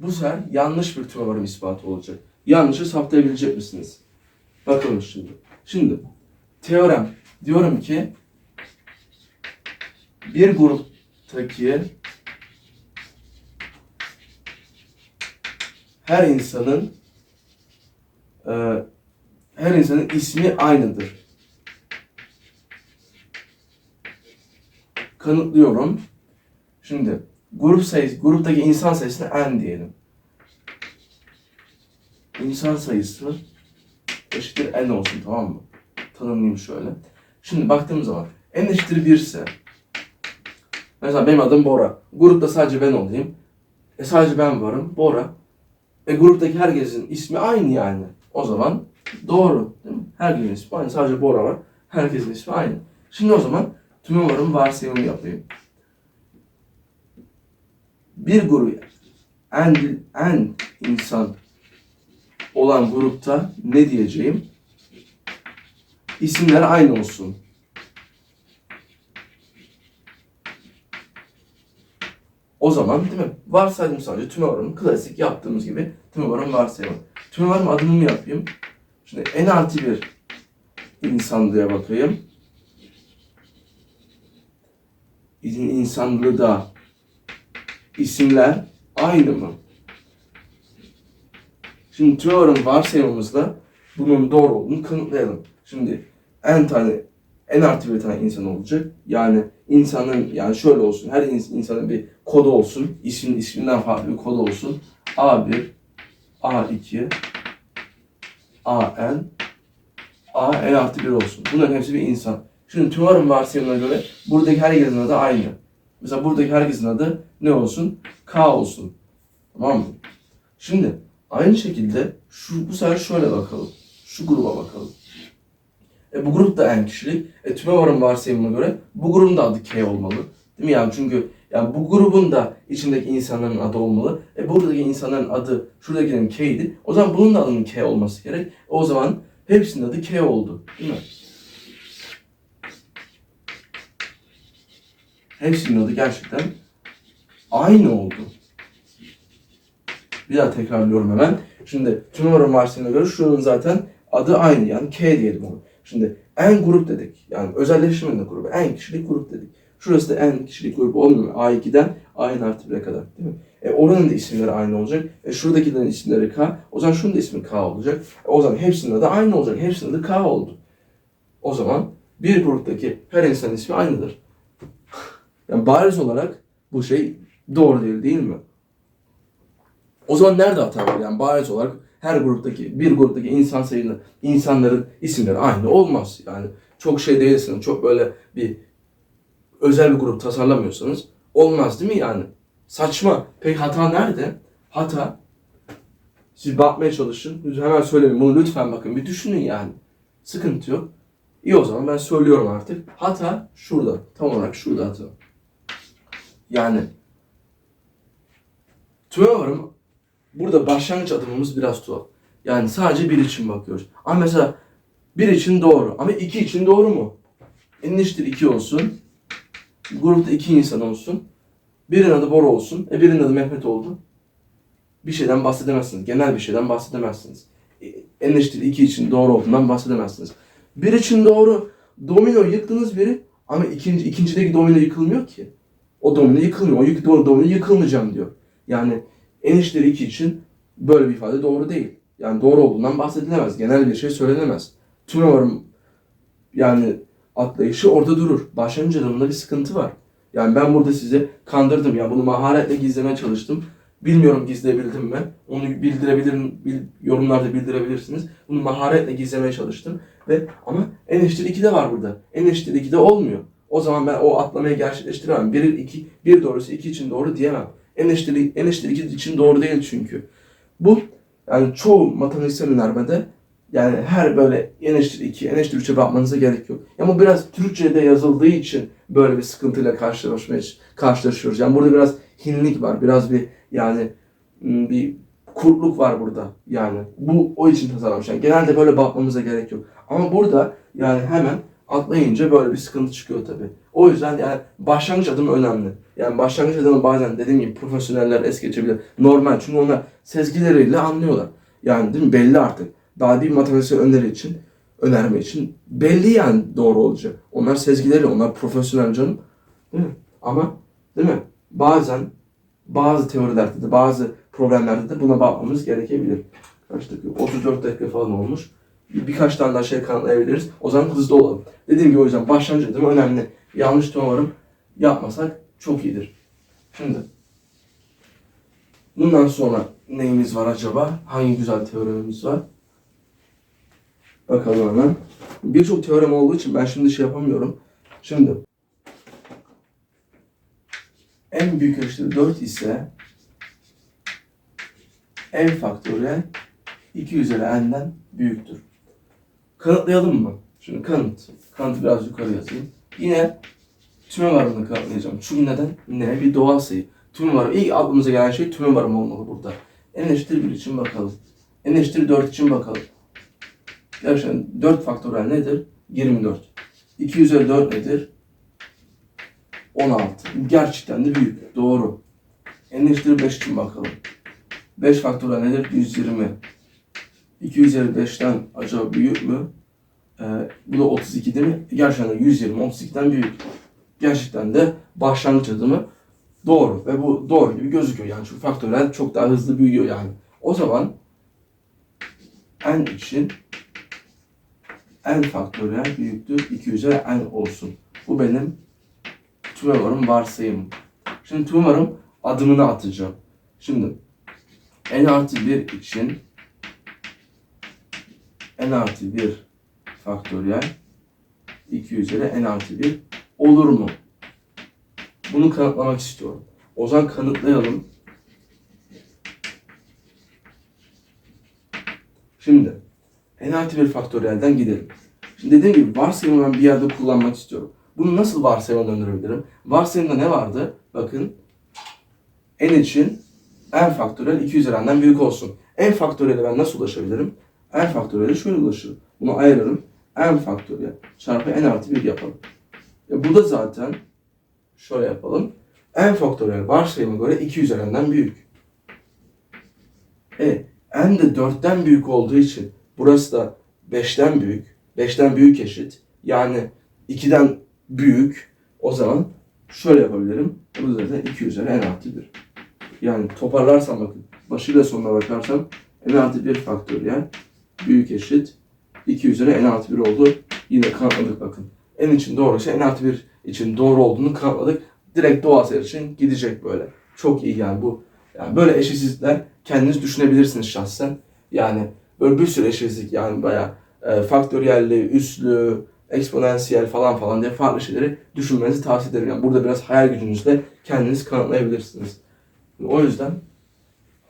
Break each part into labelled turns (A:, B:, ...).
A: Bu sefer yanlış bir tümevarım ispatı olacak. Yanlışı saptayabilecek misiniz? Bakalım şimdi. Şimdi teorem diyorum ki bir gruptaki her insanın e, her insanın ismi aynıdır. Kanıtlıyorum. Şimdi grup sayısı, gruptaki insan sayısına n diyelim. İnsan sayısı eşittir n olsun tamam mı? Tanımlayayım şöyle. Şimdi baktığım zaman n eşittir 1 ise mesela benim adım Bora. Grupta sadece ben olayım. E sadece ben varım. Bora. E gruptaki herkesin ismi aynı yani. O zaman doğru. Değil mi? Herkesin ismi aynı. Sadece Bora var. Herkesin ismi aynı. Şimdi o zaman tümevarım varsayımı yapayım. Bir grup en, en insan olan grupta ne diyeceğim? İsimler aynı olsun. O zaman değil mi? Varsaydım sadece tümevarım. Klasik yaptığımız gibi tümevarım varsayımı. Tümevarım adını mı yapayım? Şimdi en artı bir insan diye bakayım. İnsanlığı da isimler aynı mı? Şimdi tümevarım varsayımımızda bunun doğru olduğunu kanıtlayalım. Şimdi en tane en artı bir tane insan olacak. Yani insanın yani şöyle olsun. Her ins- insanın bir kodu olsun. İsmin isminden farklı bir kodu olsun. A1, A2, AN, A en artı bir olsun. Bunların hepsi bir insan. Şimdi tümevarım varsayımına göre buradaki herkesin adı aynı. Mesela buradaki herkesin adı ne olsun? K olsun. Tamam mı? Şimdi aynı şekilde şu bu sefer şöyle bakalım. Şu gruba bakalım. E, bu grup da en kişilik. E, tümevarın varsayımına göre bu grubun da adı K olmalı. Değil mi yani? Çünkü yani bu grubun da içindeki insanların adı olmalı. E, buradaki insanların adı şuradakinin K'ydi. O zaman bunun da adının K olması gerek. O zaman hepsinin adı K oldu. Değil mi? Hepsinin adı gerçekten aynı oldu. Bir daha tekrarlıyorum hemen. Şimdi tümevarın varsayımına göre şunun zaten adı aynı yani K diyelim onu. Şimdi en grup dedik. Yani özelleştirmenin grubu. En kişilik grup dedik. Şurası da en kişilik grubu olmuyor mu? A2'den A'nın artı 1'e kadar değil mi? E oranın da isimleri aynı olacak. E şuradakilerin isimleri K. O zaman şunun da ismi K olacak. E, o zaman hepsinin adı aynı olacak. Hepsinin adı K oldu. O zaman bir gruptaki her insanın ismi aynıdır. Yani bariz olarak bu şey doğru değil değil mi? O zaman nerede hata var? Yani bariz olarak her gruptaki, bir gruptaki insan sayını, insanların isimleri aynı olmaz. Yani çok şey değilsiniz, çok böyle bir özel bir grup tasarlamıyorsanız olmaz değil mi yani? Saçma. Peki hata nerede? Hata siz bakmaya çalışın. Hemen söylemeyin. Bunu lütfen bakın. Bir düşünün yani. Sıkıntı yok. İyi o zaman ben söylüyorum artık. Hata şurada. Tam olarak şurada hata. Yani tümevarım burada başlangıç adımımız biraz tuhaf. Yani sadece bir için bakıyoruz. Ama mesela bir için doğru. Ama iki için doğru mu? Eniştir iki olsun. Grupta iki insan olsun. Birinin adı Bora olsun. E birinin adı Mehmet oldu. Bir şeyden bahsedemezsiniz. Genel bir şeyden bahsedemezsiniz. E, Eniştir iki için doğru olduğundan bahsedemezsiniz. Bir için doğru. Domino yıktınız biri. Ama ikinci, ikincideki domino yıkılmıyor ki. O domino yıkılmıyor. O yık, domino yıkılmayacağım diyor. Yani enişleri iki için böyle bir ifade doğru değil. Yani doğru olduğundan bahsedilemez. Genel bir şey söylenemez. Tümevarım yani atlayışı orada durur. Başlangıç adımında bir sıkıntı var. Yani ben burada sizi kandırdım. Yani bunu maharetle gizlemeye çalıştım. Bilmiyorum gizleyebildim mi? Onu bildirebilirim, bil, yorumlarda bildirebilirsiniz. Bunu maharetle gizlemeye çalıştım. ve Ama en eşittir 2 de var burada. En eşittir 2 de olmuyor. O zaman ben o atlamayı gerçekleştiremem. 1, 2, 1 doğrusu 2 için doğru diyemem. En eşittir, en 2 için doğru değil çünkü. Bu yani çoğu matematiksel önermede yani her böyle en eşittir 2, en eşittir 3'e bakmanıza gerek yok. Ama biraz Türkçe'de yazıldığı için böyle bir sıkıntıyla karşılaşmaya karşılaşıyoruz. Yani burada biraz hinlik var, biraz bir yani m, bir kurtluk var burada yani. Bu o için tasarlanmış. Yani genelde böyle bakmamıza gerek yok. Ama burada yani hemen atlayınca böyle bir sıkıntı çıkıyor tabii. O yüzden yani başlangıç adım önemli. Yani başlangıç adımı bazen dediğim gibi profesyoneller es geçebilir. Normal çünkü onlar sezgileriyle anlıyorlar. Yani değil mi? Belli artık. Daha bir matematiksel öneri için, önerme için belli yani doğru olacak. Onlar sezgileri, onlar profesyonel canım. Değil mi? Ama değil mi? Bazen bazı teorilerde de bazı problemlerde de buna bakmamız gerekebilir. Kaç dakika? 34 dakika falan olmuş. Bir, birkaç tane daha şey kanıtlayabiliriz. O zaman hızlı olalım. Dediğim gibi o yüzden başlangıç adımı önemli. Yanlış umarım yapmasak çok iyidir. Şimdi bundan sonra neyimiz var acaba? Hangi güzel teoremimiz var? Bakalım hemen. Birçok teorem olduğu için ben şimdi şey yapamıyorum. Şimdi en büyük eşittir 4 ise n faktöriyel 2 üzeri n'den büyüktür. Kanıtlayalım mı? Şimdi kanıt. Kanıtı biraz yukarı yazayım. Yine tüme varımını kanıtlayacağım. Çünkü neden? Ne? Bir doğal sayı. Tüme varım. İlk aklımıza gelen şey tüme varım olmalı burada. n eşittir 1 için bakalım. n eşittir 4 için bakalım. Gerçekten 4 faktöriyel nedir? 24. 2 üzeri 4 nedir? 16. Gerçekten de büyük. Doğru. n eşittir 5 için bakalım. 5 faktöriyel nedir? 120. 2 üzeri 5'ten acaba büyük mü? Ee, bu da 32 değil mi? Gerçekten de 120 32'den büyük. Gerçekten de başlangıç adımı doğru ve bu doğru gibi gözüküyor yani çünkü faktörel çok daha hızlı büyüyor yani. O zaman n için n faktöriyel büyüktür 2 üzeri n olsun. Bu benim tümevarım varsayım. Şimdi tümevarım adımını atacağım. Şimdi n artı 1 için n artı 1 faktöriyel 2 üzeri n artı 1 olur mu? Bunu kanıtlamak istiyorum. O zaman kanıtlayalım. Şimdi n artı 1 faktöriyelden gidelim. Şimdi dediğim gibi varsayımı ben bir yerde kullanmak istiyorum. Bunu nasıl varsayıma döndürebilirim? Varsayımda ne vardı? Bakın n için n faktöriyel 2 üzeri n'den büyük olsun. n faktöriyele ben nasıl ulaşabilirim? N faktöriyele şöyle ulaşırım. Bunu ayırırım. n faktöriyel çarpı n artı 1 yapalım. E bu da zaten şöyle yapalım. n faktöriyel varsayıma göre 2 üzeri n'den büyük. E n de 4'ten büyük olduğu için burası da 5'ten büyük. 5'ten büyük eşit. Yani 2'den büyük. O zaman şöyle yapabilirim. Bu da zaten 2 üzeri n artı 1. Yani toparlarsam bakın. Başıyla sonuna bakarsam n artı 1 faktöriyel büyük eşit 2 üzeri n artı 1 oldu. Yine kanıtladık bakın. n için doğruysa n artı 1 için doğru olduğunu kanıtladık. Direkt doğal sayı için gidecek böyle. Çok iyi yani bu. Yani böyle eşitsizlikler kendiniz düşünebilirsiniz şahsen. Yani böyle bir sürü eşitsizlik yani bayağı e, faktöriyelli, üslü, eksponansiyel falan falan diye farklı şeyleri düşünmenizi tavsiye ederim. Yani burada biraz hayal gücünüzle kendiniz kanıtlayabilirsiniz. O yüzden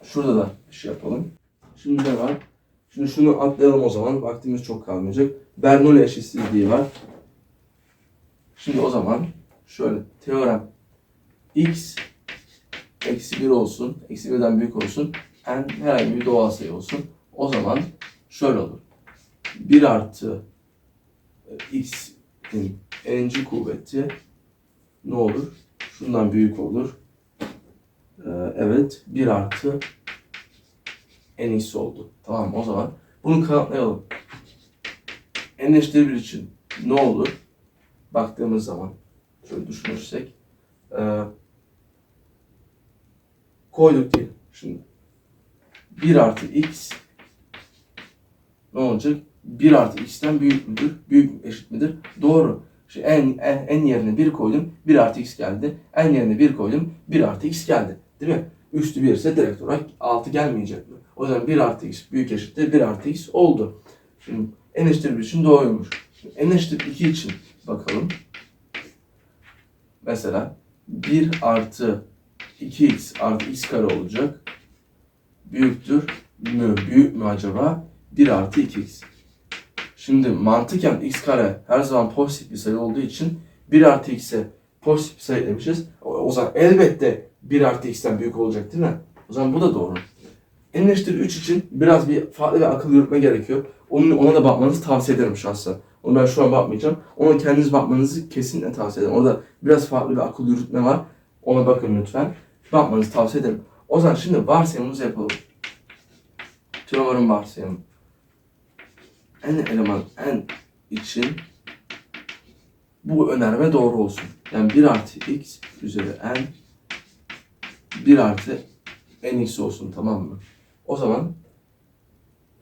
A: şurada da bir şey yapalım. Şimdi ne var? Şimdi şunu atlayalım o zaman. Vaktimiz çok kalmayacak. Bernoulli eşitsizliği var. Şimdi o zaman şöyle teorem x eksi 1 olsun. Eksi 1'den büyük olsun. n herhangi bir doğal sayı olsun. O zaman şöyle olur. 1 artı e, x'in n'ci kuvveti ne olur? Şundan büyük olur. Ee, evet 1 artı en iyisi oldu. Tamam o zaman bunu kanıtlayalım. eşittir 1 için ne olur? Baktığımız zaman şöyle düşünürsek ee, koyduk diye. Şimdi 1 artı x ne olacak? 1 artı x'ten büyük müdür? Büyük eşit midir? Doğru. Şimdi n, n, n yerine 1 koydum. 1 artı x geldi. n yerine 1 koydum. 1 artı x geldi. Değil mi? Üstü 1 ise direkt olarak 6 gelmeyecek mi? O zaman 1 artı x büyük eşittir 1 artı x oldu. Şimdi n eşittir 1 için doğruymuş. Şimdi n eşittir 2 için bakalım. Mesela 1 artı 2x artı x kare olacak. Büyüktür mü? Büyük mü acaba? 1 artı 2x. Şimdi mantıken x kare her zaman pozitif bir sayı olduğu için 1 artı x'e pozitif bir sayı demişiz. O, o zaman elbette 1 artı x'ten büyük olacak değil mi? O zaman bu da doğru. N eşittir 3 için biraz bir farklı bir akıl yürütme gerekiyor. Onun, ona da bakmanızı tavsiye ederim şahsen. Onu ben şu an bakmayacağım. Ona kendiniz bakmanızı kesinlikle tavsiye ederim. Orada biraz farklı bir akıl yürütme var. Ona bakın lütfen. Bakmanızı tavsiye ederim. O zaman şimdi varsayımımızı yapalım. Tümevarın varsayımı. En eleman en için bu önerme doğru olsun. Yani 1 artı x üzeri n 1 artı nx olsun tamam mı? O zaman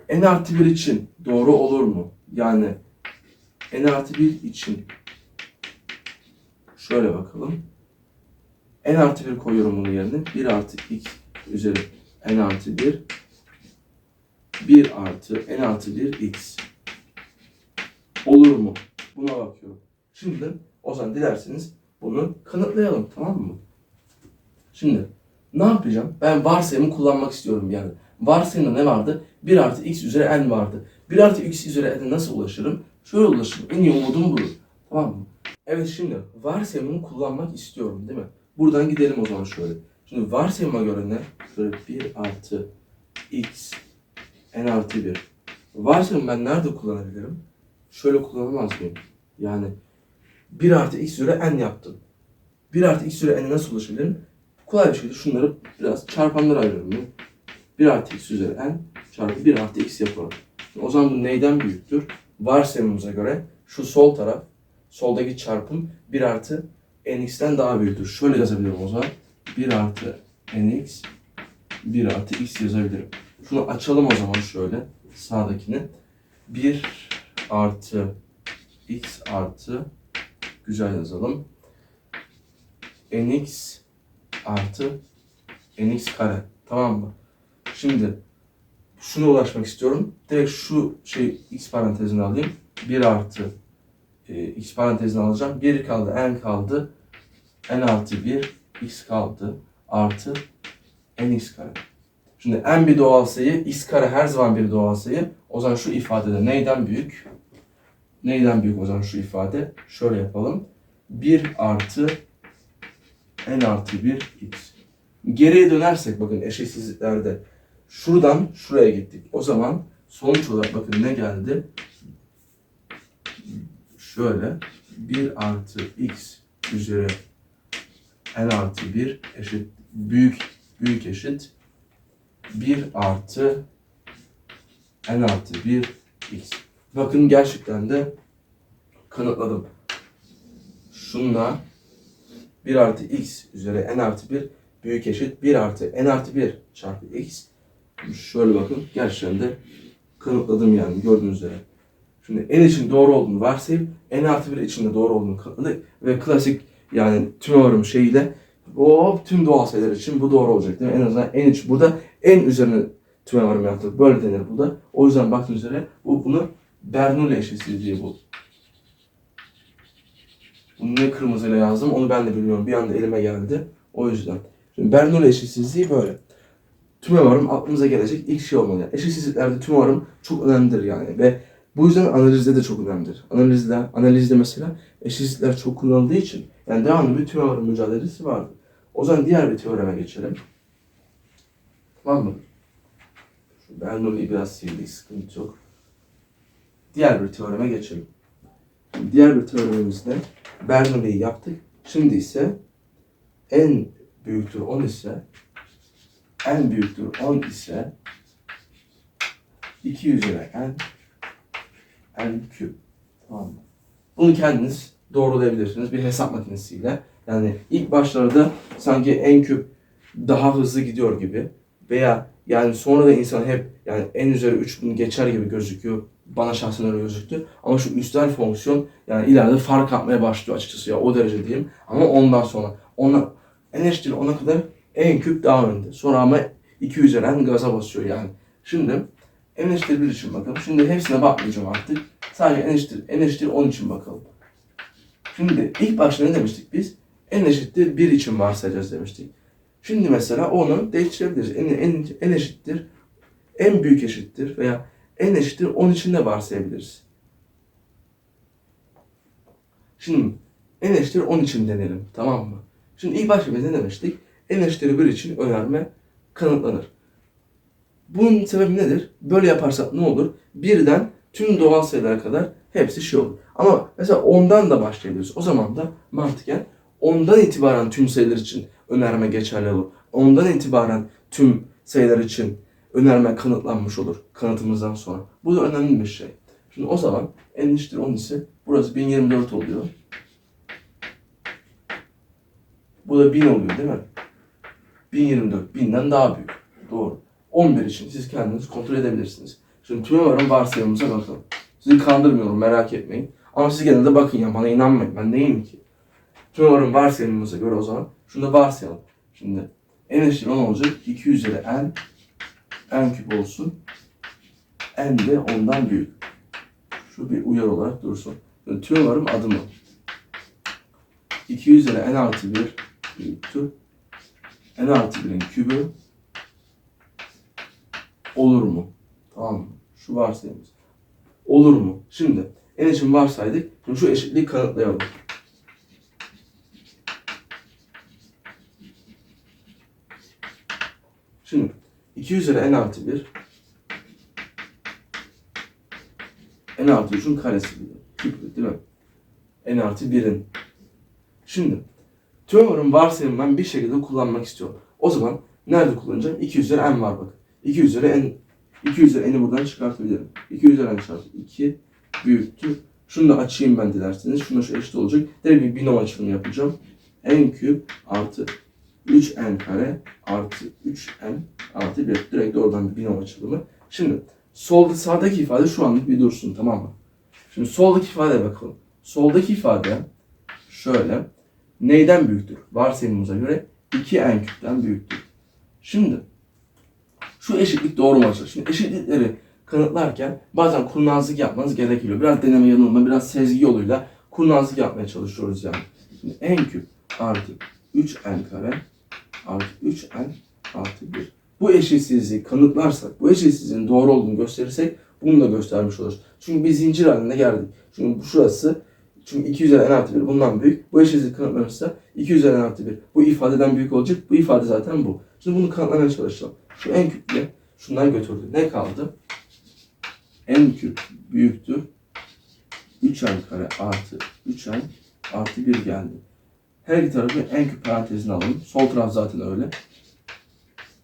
A: n artı 1 için doğru olur mu? Yani n artı 1 için şöyle bakalım. n artı 1 koyuyorum bunun yerine. 1 artı x üzeri n artı 1 1 artı n artı 1 x olur mu? Buna bakıyorum. Şimdi o zaman dilerseniz bunu kanıtlayalım tamam mı? Şimdi ne yapacağım? Ben varsayımı kullanmak istiyorum yani. Varsayımda ne vardı? 1 artı x üzeri n vardı. 1 artı x üzeri n'e nasıl ulaşırım? Şöyle ulaşırım. En iyi umudum budur. Tamam mı? Evet şimdi varsayımını kullanmak istiyorum değil mi? Buradan gidelim o zaman şöyle. Şimdi varsayıma göre ne? Şöyle 1 artı x n artı 1. Varsayımı ben nerede kullanabilirim? Şöyle kullanamaz mıyım? Yani 1 artı x üzeri n yaptım. 1 artı x üzeri n'e nasıl ulaşabilirim? Kolay bir şekilde şunları biraz çarpanlara ayırıyorum. Ben. 1 artı x üzeri n çarpı 1 artı x yapalım. O zaman bu neyden büyüktür? Varsayımımıza göre şu sol taraf, soldaki çarpım 1 artı nx'ten daha büyüktür. Şöyle yazabilirim o zaman. 1 artı nx 1 artı x yazabilirim. Şunu açalım o zaman şöyle sağdakini. 1 artı x artı güzel yazalım. nx artı nx kare. Tamam mı? Şimdi şuna ulaşmak istiyorum. Direkt şu şey x parantezini alayım. 1 artı e, x parantezini alacağım. 1 kaldı, n kaldı. n artı 1 x kaldı. Artı nx kare. Şimdi n bir doğal sayı, x kare her zaman bir doğal sayı. O zaman şu ifadede neyden büyük? Neyden büyük o zaman şu ifade? Şöyle yapalım. 1 artı n artı 1 x. Geriye dönersek bakın eşitsizliklerde şuradan şuraya gittik. O zaman sonuç olarak bakın ne geldi? Şöyle 1 artı x üzeri n artı 1 eşit büyük büyük eşit 1 artı n artı 1 x. Bakın gerçekten de kanıtladım. Şunla 1 artı x üzeri n artı 1 büyük eşit 1 artı n artı 1 çarpı x. Şöyle bakın gerçekten de kanıtladım yani gördüğünüz üzere. Şimdi n için doğru olduğunu varsayıp n artı 1 için de doğru olduğunu kanıtladık. Ve klasik yani tüm şeyiyle o tüm doğal sayılar için bu doğru olacak değil mi? En azından n için burada n üzerine tüm varım yaptık. Böyle denir burada. O yüzden baktığınız üzere bu bunu Bernoulli eşitsizliği bu. Bunu ne kırmızıyla yazdım onu ben de bilmiyorum. Bir anda elime geldi. O yüzden. Şimdi Bernoulli eşitsizliği böyle. Tümevarım aklımıza gelecek ilk şey olmalı. Yani eşitsizliklerde tümevarım çok önemlidir yani. Ve bu yüzden analizde de çok önemlidir. Analizde, analizde mesela eşitsizlikler çok kullanıldığı için yani devamlı bir tümevarım mücadelesi vardı. O zaman diğer bir teoreme geçelim. Tamam mı? Şu Bernoulli'yi biraz sildik, sıkıntı yok. Diğer bir teoreme geçelim. Diğer bir teoremimizde Bernoulli'yi yaptık. Şimdi ise n büyüktür 10 ise n büyüktür 10 ise 2 üzeri n n küp. Tamam mı? Bunu kendiniz doğrulayabilirsiniz bir hesap makinesiyle. Yani ilk başlarda sanki n küp daha hızlı gidiyor gibi veya yani sonra da insan hep yani n üzeri 3 bunu geçer gibi gözüküyor. Bana şahsen öyle gözüktü. Ama şu üstel fonksiyon yani ileride fark atmaya başlıyor açıkçası ya o derece diyeyim. Ama ondan sonra ona n eşittir ona kadar n küp daha önde. Sonra ama 2 üzeri n gaza basıyor yani. Şimdi eşittir 1 için bakalım. Şimdi hepsine bakmayacağım artık. Sadece n eşittir 10 için bakalım. Şimdi ilk başta ne demiştik biz? n eşittir 1 için varsayacağız demiştik. Şimdi mesela onu değiştirebiliriz. N, n, n eşittir, en büyük eşittir veya n eşittir 10 için de varsayabiliriz. Şimdi n eşittir 10 için denelim. Tamam mı? Şimdi ilk başta biz ne demiştik? Eşittir 1 için önerme kanıtlanır. Bunun sebebi nedir? Böyle yaparsak ne olur? Birden tüm doğal sayılara kadar hepsi şey olur. Ama mesela ondan da başlayabiliriz. O zaman da mantıken ondan itibaren tüm sayılar için önerme geçerli olur. Ondan itibaren tüm sayılar için önerme kanıtlanmış olur kanıtımızdan sonra. Bu da önemli bir şey. Şimdi o zaman n eşittir 10 ise burası 1024 oluyor. Bu da 1000 oluyor değil mi? 1024 1000'den daha büyük. Doğru. 11 için siz kendiniz kontrol edebilirsiniz. Şimdi tümörün varsayımımıza bakalım. Sizi kandırmıyorum merak etmeyin. Ama siz gene bakın ya bana inanmayın. Ben neyim ki? Tümörün varsayımımıza göre o zaman şunu da varsayalım. Şimdi n eşittir 10 olacak. 2 üzeri n n küp olsun. n de ondan büyük. Şu bir uyarı olarak dursun. Şimdi tümörün adımı. 2 üzeri n artı 1 büyüktür. N artı 1'in kübü olur mu? Tamam mı? Şu varsayımız. Olur mu? Şimdi n için varsaydık. Şimdi şu eşitliği kanıtlayalım. Şimdi 2 üzeri n artı 1 n artı 3'ün karesi küp değil mi? n artı 1'in. Şimdi tümörün varsayımı ben bir şekilde kullanmak istiyorum. O zaman nerede kullanacağım? 2 üzeri n var bak. 2 üzeri n 2 üzeri n'i buradan çıkartabilirim. 2 üzeri n çarpı 2 büyüktür. Şunu da açayım ben dilerseniz. Şuna şu eşit olacak. Direkt bir binom açılımı yapacağım. n küp artı 3n kare artı 3n artı 1. Direkt oradan bir binom açılımı. Şimdi solda sağdaki ifade şu anlık bir dursun tamam mı? Şimdi soldaki ifadeye bakalım. Soldaki ifade şöyle. Neyden büyüktür? Varsayımımıza göre 2n küpten büyüktür. Şimdi şu eşitlik doğru mu arkadaşlar? Şimdi eşitlikleri kanıtlarken bazen kurnazlık yapmanız gerekiyor. Biraz deneme yanılma, biraz sezgi yoluyla kurnazlık yapmaya çalışıyoruz yani. Şimdi n küp artı 3n kare artı 3n artı 1. Bu eşitsizliği kanıtlarsak, bu eşitsizliğin doğru olduğunu gösterirsek bunu da göstermiş oluruz. Çünkü bir zincir halinde geldik. Çünkü şurası çünkü 2 üzeri n artı 1 bundan büyük. Bu eşitsizlik kanıtlanırsa 2 üzeri n artı 1 bu ifadeden büyük olacak. Bu ifade zaten bu. Şimdi bunu kanıtlamaya çalışalım. Şu n küple şundan götürdü. Ne kaldı? n küp büyüktür. 3n kare artı 3n artı 1 geldi. Her iki tarafı n küp parantezine alalım. Sol taraf zaten öyle.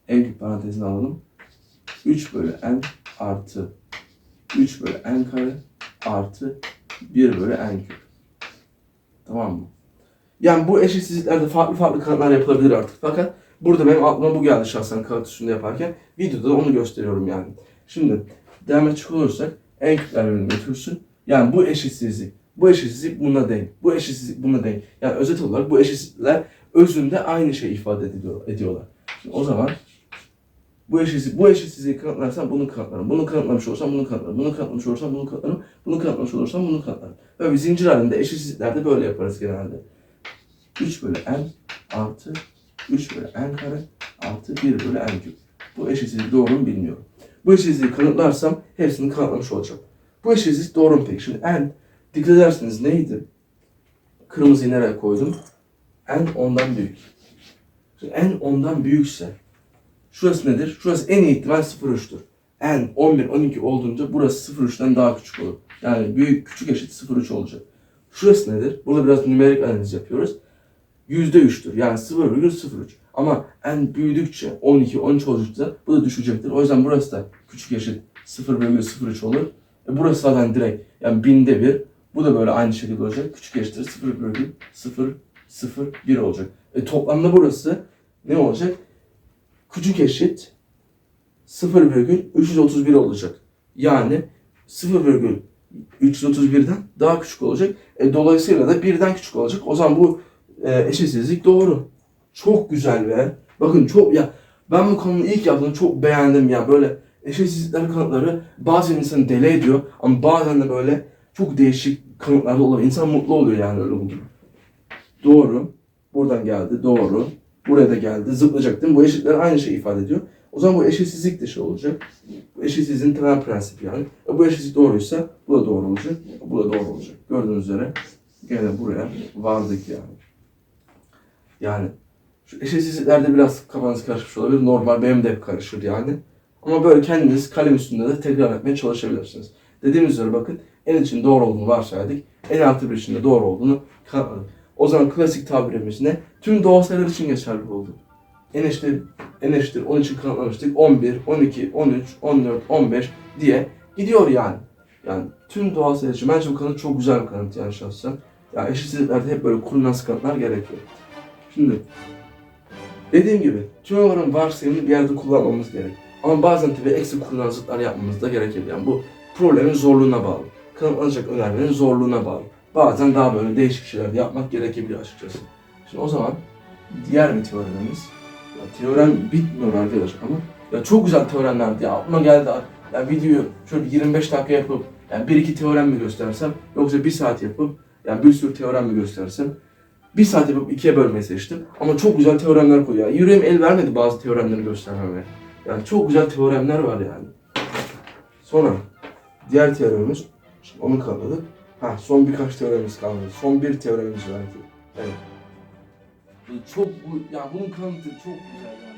A: n küp parantezine alalım. 3 bölü n artı 3 bölü n kare artı 1 bölü n küp. Tamam mı? Yani bu eşitsizliklerde farklı farklı kanıtlar yapılabilir artık. Fakat burada benim aklıma bu geldi şahsen kağıt üstünde yaparken. Videoda da onu gösteriyorum yani. Şimdi devam edecek olursak en küpler birbirini götürsün. Yani bu eşitsizlik. Bu eşitsizlik buna denk. Bu eşitsizlik buna denk. Yani özet olarak bu eşitsizlikler özünde aynı şey ifade ediyor, ediyorlar. Şimdi o zaman bu eşitsizlik, bu eşitsizliği kanıtlarsam bunu kanıtlarım. Bunu kanıtlamış olursam bunu kanıtlarım. Bunu kanıtlamış olursam bunu kanıtlarım. Bunu kanıtlamış olursam bunu kanıtlarım. Böyle bir zincir halinde eşitsizliklerde böyle yaparız genelde. 3 bölü n artı 3 bölü n kare artı 1 bölü n küp. Bu eşitsizlik doğru mu bilmiyorum. Bu eşitsizliği kanıtlarsam hepsini kanıtlamış olacağım. Bu eşitsizlik doğru mu peki? Şimdi n dikkat ederseniz neydi? Kırmızıyı nereye koydum? n ondan büyük. Şimdi n ondan büyükse şurası nedir? Şurası en iyi ihtimal 0,3'tür. n 11, 12 olduğunca burası 0,3'ten daha küçük olur. Yani büyük küçük eşit 0,3 olacak. Şurası nedir? Burada biraz nümerik analiz yapıyoruz. %3'tür. Yani 0,03. Ama n büyüdükçe 12, 13 olacaksa bu da düşecektir. O yüzden burası da küçük eşit 0,03 olur. E burası zaten direkt yani binde bir. Bu da böyle aynı şekilde olacak. Küçük eşittir 0,001 olacak. E toplamda burası ne olacak? Küçük eşit 0,331 olacak. Yani 0,331'den daha küçük olacak. E, dolayısıyla da birden küçük olacak. O zaman bu e, eşitsizlik doğru. Çok güzel be. Bakın çok ya ben bu konunun ilk yaptığını çok beğendim ya. Böyle eşitsizlikler kanıtları bazen insanı deli ediyor ama bazen de böyle çok değişik kanıtlarda oluyor. İnsan mutlu oluyor yani öyle bulduğunda. Doğru. Buradan geldi. Doğru. Buraya da geldi. Zıplayacak değil mi? Bu eşitler aynı şeyi ifade ediyor. O zaman bu eşitsizlik de şey olacak. Bu eşitsizliğin temel prensibi yani. E, bu eşitsizlik doğruysa bu da doğru olacak. Bu da doğru olacak. Gördüğünüz üzere gene buraya vardık yani. Yani şu eşitsizliklerde biraz kafanız karışmış olabilir. Normal benim de hep karışır yani. Ama böyle kendiniz kalem üstünde de tekrar etmeye çalışabilirsiniz. Dediğimiz üzere bakın en için doğru olduğunu varsaydık. En artı bir için de doğru olduğunu kanıtladık. O zaman klasik tabirimiz ne? Tüm doğal sayılar için geçerli oldu. n eşittir, n eşittir 10 için kanıtlamıştık. 11, 12, 13, 14, 15 diye gidiyor yani. Yani tüm doğal sayılar için bence bu kanıt çok güzel bir kanıt yani şahsen. Yani eşitsizliklerde hep böyle kurulan kanıtlar gerekiyor. Şimdi dediğim gibi tümörün varsayımını bir yerde kullanmamız gerek. Ama bazen tabii eksi kurulan yapmamız da gerekebilir. Yani bu problemin zorluğuna bağlı. Kanıtlanacak önermenin zorluğuna bağlı. Bazen daha böyle değişik şeyler de yapmak gerekebilir açıkçası. Şimdi o zaman diğer bir teoremimiz. Ya teorem bitmiyor arkadaşlar ama ya çok güzel teoremlerdi ya aklıma geldi. Ya videoyu şöyle 25 dakika yapıp yani bir iki teorem mi göstersem yoksa bir saat yapıp yani bir sürü teorem mi göstersem bir saat yapıp ikiye bölmeyi seçtim. Ama çok güzel teoremler koyuyor. Yani yüreğim el vermedi bazı teoremleri göstermeme. Yani çok güzel teoremler var yani. Sonra diğer teoremimiz, şimdi onu kanıtladık. Ha son birkaç teoremimiz kaldı. Son bir teoremimiz belki. Evet. Çok bu, ya bunun kanıtı çok güzel yani.